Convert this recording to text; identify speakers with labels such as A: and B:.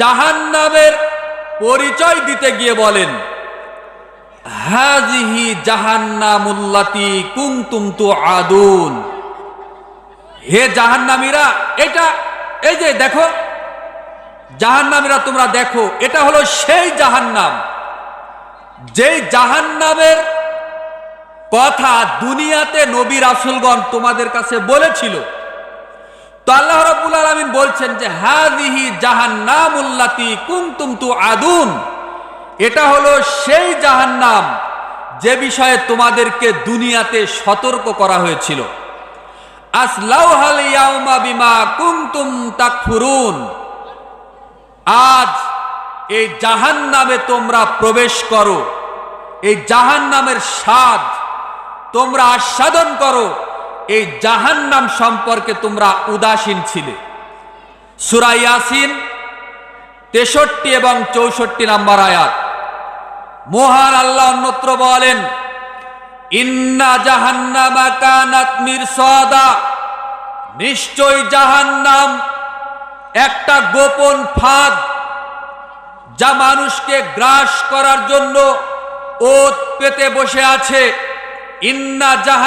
A: জাহান্নামের পরিচয় দিতে গিয়ে বলেন হাজিহি জাহান্নামুল্লাতি কুমতুম তু আদুন হে জাহান্নামীরা, এটা, এই যে দেখো, জাহান্নামীরা তোমরা দেখো, এটা হলো সেই জাহান্নাম। যেই জাহান্নামের কথা দুনিয়াতে নবী রাসুলগণ তোমাদের কাছে বলেছিল, তো আল্লাহ আলামিন বলছেন যে হাদিহি জাহান্নামুল্লাতি কুনতুম তু আদুন এটা হলো সেই জাহান্নাম যে বিষয়ে তোমাদেরকে দুনিয়াতে সতর্ক করা হয়েছিল। আজ এই জাহান্নামে তোমরা প্রবেশ করো, এই জাহান্নামের স্বাদ তোমরা আস্বাদন করো, এই জাহান্নাম সম্পর্কে তোমরা উদাসীন ছিলে। সূরা ইয়াসিন, তেষট্টি এবং চৌষট্টি নাম্বার আয়াত। মহান আল্লাহ অন্যত্র বলেন, ইন্না জাহান্নামা কানাত মিরসাদা। নিশ্চয় জাহান্নাম একটা গোপন ফাঁদ যা মানুষকে গ্রাস করার জন্য ওত পেতে বসে আছে। ইন্না জাহান